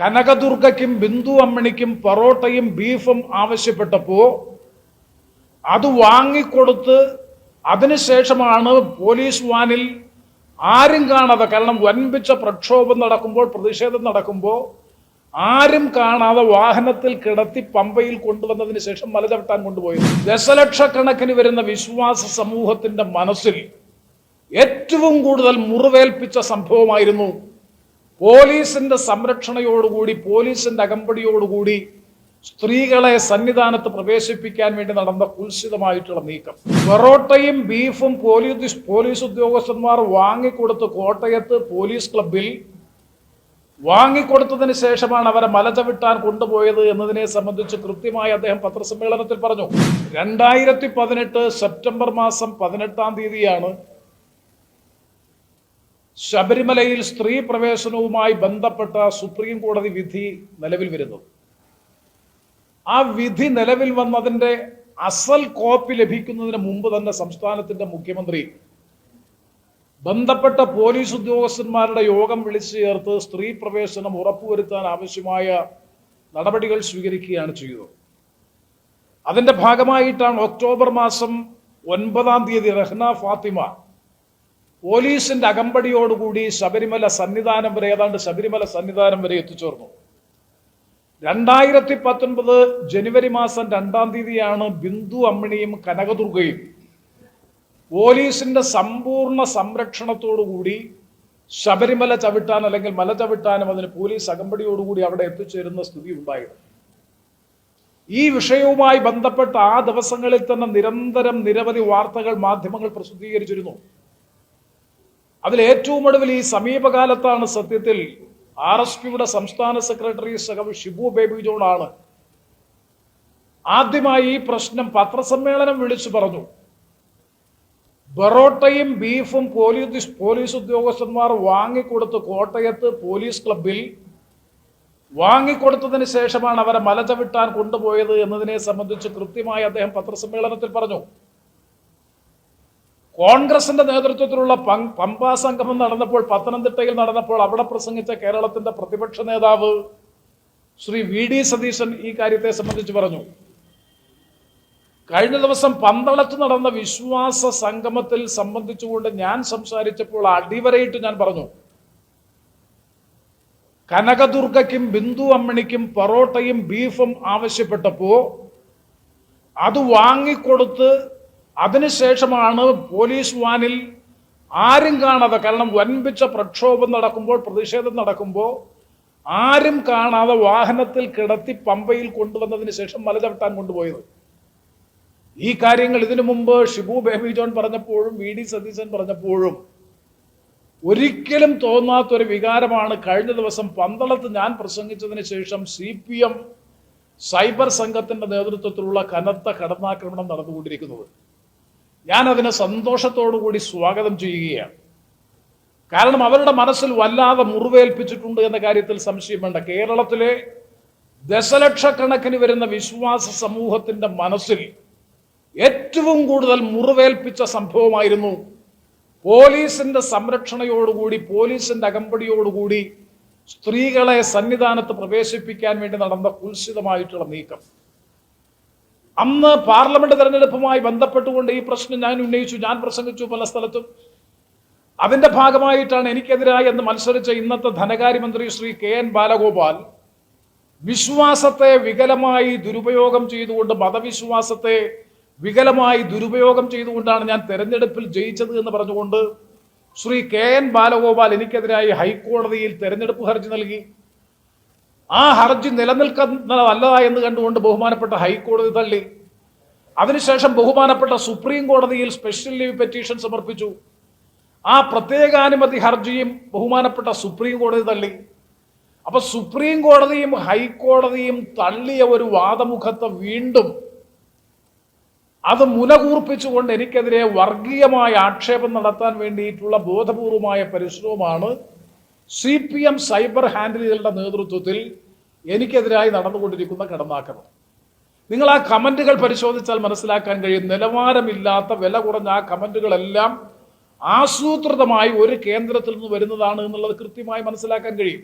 കനകദുർഗയ്ക്കും ബിന്ദു അമ്മണിക്കും പൊറോട്ടയും ബീഫും ആവശ്യപ്പെട്ടപ്പോൾ അത് വാങ്ങിക്കൊടുത്ത് അതിനുശേഷമാണ് പോലീസ് വാനിൽ ആരും കാണാതെ കാരണം വൻപിച്ച പ്രക്ഷോഭം നടക്കുമ്പോൾ പ്രതിഷേധം നടക്കുമ്പോൾ ആരും കാണാതെ വാഹനത്തിൽ കിടത്തി പമ്പയിൽ കൊണ്ടുവന്നതിന് ശേഷം മല ചവിട്ടാൻ കൊണ്ടുപോയത്. ദശലക്ഷക്കണക്കിന് വരുന്ന വിശ്വാസ സമൂഹത്തിന്റെ മനസ്സിൽ ഏറ്റവും കൂടുതൽ മുറിവേൽപ്പിച്ച സംഭവമായിരുന്നു പോലീസിന്റെ സംരക്ഷണയോടുകൂടി പോലീസിന്റെ അകമ്പടിയോടുകൂടി സ്ത്രീകളെ സന്നിധാനത്ത് പ്രവേശിപ്പിക്കാൻ വേണ്ടി നടന്ന കുൽസിതമായിട്ടുള്ള നീക്കം. പൊറോട്ടയും ബീഫും പോലീസ് പോലീസ് ഉദ്യോഗസ്ഥന്മാർ വാങ്ങിക്കൊടുത്ത് കോട്ടയത്ത് പോലീസ് ക്ലബിൽ വാങ്ങിക്കൊടുത്തതിന് ശേഷമാണ് അവരെ മലചവിട്ടാൻ കൊണ്ടുപോയത് എന്നതിനെ സംബന്ധിച്ച് കൃത്യമായി അദ്ദേഹം പത്രസമ്മേളനത്തിൽ പറഞ്ഞു. രണ്ടായിരത്തി പതിനെട്ട് സെപ്റ്റംബർ മാസം പതിനെട്ടാം തീയതിയാണ് ശബരിമലയിൽ സ്ത്രീ പ്രവേശനവുമായി ബന്ധപ്പെട്ട സുപ്രീം കോടതി വിധി നിലവിൽ വരുന്നത് ആ വിധി നിലവിൽ വന്നതിന്റെ അസൽ കോപ്പി ലഭിക്കുന്നതിന് മുമ്പ് തന്നെ സംസ്ഥാനത്തിന്റെ മുഖ്യമന്ത്രി ബന്ധപ്പെട്ട പോലീസ് ഉദ്യോഗസ്ഥന്മാരുടെ യോഗം വിളിച്ചു ചേർത്ത് സ്ത്രീ പ്രവേശനം ഉറപ്പുവരുത്താൻ ആവശ്യമായ നടപടികൾ സ്വീകരിക്കുകയാണ് ചെയ്തത്. അതിന്റെ ഭാഗമായിട്ടാണ് ഒക്ടോബർ മാസം ഒൻപതാം തീയതി റഹ്ന ഫാത്തിമ പോലീസിന്റെ അകമ്പടിയോടുകൂടി ശബരിമല സന്നിധാനം വരെ ഏതാണ്ട് ശബരിമല സന്നിധാനം വരെ എത്തിച്ചേർന്നു. രണ്ടായിരത്തി പത്തൊൻപത് ജനുവരി മാസം രണ്ടാം തീയതിയാണ് ബിന്ദു അമ്മിണിയും കനകദുർഗയും പോലീസിന്റെ സമ്പൂർണ സംരക്ഷണത്തോടുകൂടി ശബരിമല ചവിട്ടാൻ അല്ലെങ്കിൽ മല ചവിട്ടാനും അതിന് പോലീസ് അകമ്പടിയോടുകൂടി അവിടെ എത്തിച്ചേരുന്ന സ്ഥിതി ഉണ്ടായിരുന്നു. ഈ വിഷയവുമായി ബന്ധപ്പെട്ട ആ ദിവസങ്ങളിൽ തന്നെ നിരന്തരം നിരവധി വാർത്തകൾ മാധ്യമങ്ങൾ പ്രസിദ്ധീകരിച്ചിരുന്നു. അതിൽ ഏറ്റവും ഒടുവിൽ ഈ സമീപകാലത്താണ് സത്യത്തിൽ ആർ എസ് പിയുടെ സംസ്ഥാന സെക്രട്ടറി സഹവ് ഷിബു ബേബി ജോൺ ആണ് ആദ്യമായി ഈ പ്രശ്നം പത്രസമ്മേളനം വിളിച്ചു പറഞ്ഞു. ബറോട്ടയും ബീഫും പോലീസ് പോലീസ് ഉദ്യോഗസ്ഥന്മാർ വാങ്ങിക്കൊടുത്ത് കോട്ടയത്ത് പോലീസ് ക്ലബിൽ വാങ്ങിക്കൊടുത്തതിന് ശേഷമാണ് അവരെ മല ചവിട്ടാൻ കൊണ്ടുപോയത് എന്നതിനെ സംബന്ധിച്ച് കൃത്യമായി അദ്ദേഹം പത്രസമ്മേളനത്തിൽ പറഞ്ഞു. കോൺഗ്രസിന്റെ നേതൃത്വത്തിലുള്ള പമ്പാ സംഗമം നടന്നപ്പോൾ പത്തനംതിട്ടയിൽ നടന്നപ്പോൾ അവിടെ പ്രസംഗിച്ച കേരളത്തിന്റെ പ്രതിപക്ഷ നേതാവ് ശ്രീ വി ഡി സതീശൻ ഈ കാര്യത്തെ സംബന്ധിച്ച് പറഞ്ഞു. കഴിഞ്ഞ ദിവസം പന്തളത്ത് നടന്ന വിശ്വാസ സംഗമത്തിൽ സംബന്ധിച്ചുകൊണ്ട് ഞാൻ സംസാരിച്ചപ്പോൾ അടിവരയിട്ട് ഞാൻ പറഞ്ഞു. കനകദുർഗയ്ക്കും ബിന്ദു അമ്മണിക്കും പൊറോട്ടയും ബീഫും ആവശ്യപ്പെട്ടപ്പോ അത് വാങ്ങിക്കൊടുത്ത് അതിനുശേഷമാണ് പോലീസ് വാനിൽ ആരും കാണാതെ കാരണം വൻപിച്ച പ്രക്ഷോഭം നടക്കുമ്പോൾ പ്രതിഷേധം നടക്കുമ്പോൾ ആരും കാണാതെ വാഹനത്തിൽ കിടത്തി പമ്പയിൽ കൊണ്ടുവന്നതിന് ശേഷം മല ചവിട്ടാൻ കൊണ്ടുപോയത്. ഈ കാര്യങ്ങൾ ഇതിനു മുമ്പ് ഷിബു ബേബി ജോൺ പറഞ്ഞപ്പോഴും വി ഡി സതീശൻ പറഞ്ഞപ്പോഴും ഒരിക്കലും തോന്നാത്തൊരു വികാരമാണ് കഴിഞ്ഞ ദിവസം പന്തളത്ത് ഞാൻ പ്രസംഗിച്ചതിന് ശേഷം സി പി എം സൈബർ സംഘത്തിന്റെ നേതൃത്വത്തിലുള്ള കനത്ത കടന്നാക്രമണം നടന്നുകൊണ്ടിരിക്കുന്നത്. ഞാൻ അതിനെ സന്തോഷത്തോടുകൂടി സ്വാഗതം ചെയ്യുകയാണ്. കാരണം അവരുടെ മനസ്സിൽ വല്ലാതെ മുറിവേൽപ്പിച്ചിട്ടുണ്ട് എന്ന കാര്യത്തിൽ സംശയം വേണ്ട. കേരളത്തിലെ ദശലക്ഷക്കണക്കിന് വരുന്ന വിശ്വാസ സമൂഹത്തിന്റെ മനസ്സിൽ ഏറ്റവും കൂടുതൽ മുറിവേൽപ്പിച്ച സംഭവമായിരുന്നു പോലീസിന്റെ സംരക്ഷണയോടുകൂടി പോലീസിന്റെ അകമ്പടിയോടുകൂടി സ്ത്രീകളെ സന്നിധാനത്ത് പ്രവേശിപ്പിക്കാൻ വേണ്ടി നടന്ന കുൽസിതമായിട്ടുള്ള നീക്കം. അന്ന് പാർലമെന്റ് തെരഞ്ഞെടുപ്പുമായി ബന്ധപ്പെട്ടുകൊണ്ട് ഈ പ്രശ്നം ഞാൻ ഉന്നയിച്ചു ഞാൻ പ്രസംഗിച്ചു പല സ്ഥലത്തും. അതിന്റെ ഭാഗമായിട്ടാണ് എനിക്കെതിരായി എന്ന് മത്സരിച്ച ഇന്നത്തെ ധനകാര്യമന്ത്രി ശ്രീ കെ എൻ ബാലഗോപാൽ വിശ്വാസത്തെ വികലമായി ദുരുപയോഗം ചെയ്തുകൊണ്ട് മതവിശ്വാസത്തെ വികലമായി ദുരുപയോഗം ചെയ്തുകൊണ്ടാണ് ഞാൻ തെരഞ്ഞെടുപ്പിൽ ജയിച്ചത് എന്ന് പറഞ്ഞുകൊണ്ട് ശ്രീ കെ എൻ ബാലഗോപാൽ എനിക്കെതിരായി ഹൈക്കോടതിയിൽ തെരഞ്ഞെടുപ്പ് ഹർജി നൽകി. ആ ഹർജി നിലനിൽക്കുന്നതല്ല എന്ന് കണ്ടുകൊണ്ട് ബഹുമാനപ്പെട്ട ഹൈക്കോടതി തള്ളി. അതിനുശേഷം ബഹുമാനപ്പെട്ട സുപ്രീം കോടതിയിൽ സ്പെഷ്യൽ ലീവ് പെറ്റീഷൻ സമർപ്പിച്ചു. ആ പ്രത്യേകാനുമതി ഹർജിയും ബഹുമാനപ്പെട്ട സുപ്രീം കോടതി തള്ളി. അപ്പൊ സുപ്രീം കോടതിയും ഹൈക്കോടതിയും തള്ളിയ ഒരു വാദമുഖത്തെ വീണ്ടും അത് മുനകൂർപ്പിച്ചുകൊണ്ട് എനിക്കെതിരെ വർഗീയമായ ആക്ഷേപം നടത്താൻ വേണ്ടിയിട്ടുള്ള ബോധപൂർവമായ പരിശ്രമമാണ് സി പി എം സൈബർ ഹാൻഡിലുകളുടെ നേതൃത്വത്തിൽ എനിക്കെതിരായി നടന്നുകൊണ്ടിരിക്കുന്ന കടന്നാക്രമം. നിങ്ങൾ ആ കമന്റുകൾ പരിശോധിച്ചാൽ മനസ്സിലാക്കാൻ കഴിയും നിലവാരമില്ലാത്ത വില കുറഞ്ഞ ആ കമന്റുകളെല്ലാം ആസൂത്രിതമായി ഒരു കേന്ദ്രത്തിൽ നിന്ന് വരുന്നതാണ് എന്നുള്ളത് കൃത്യമായി മനസ്സിലാക്കാൻ കഴിയും.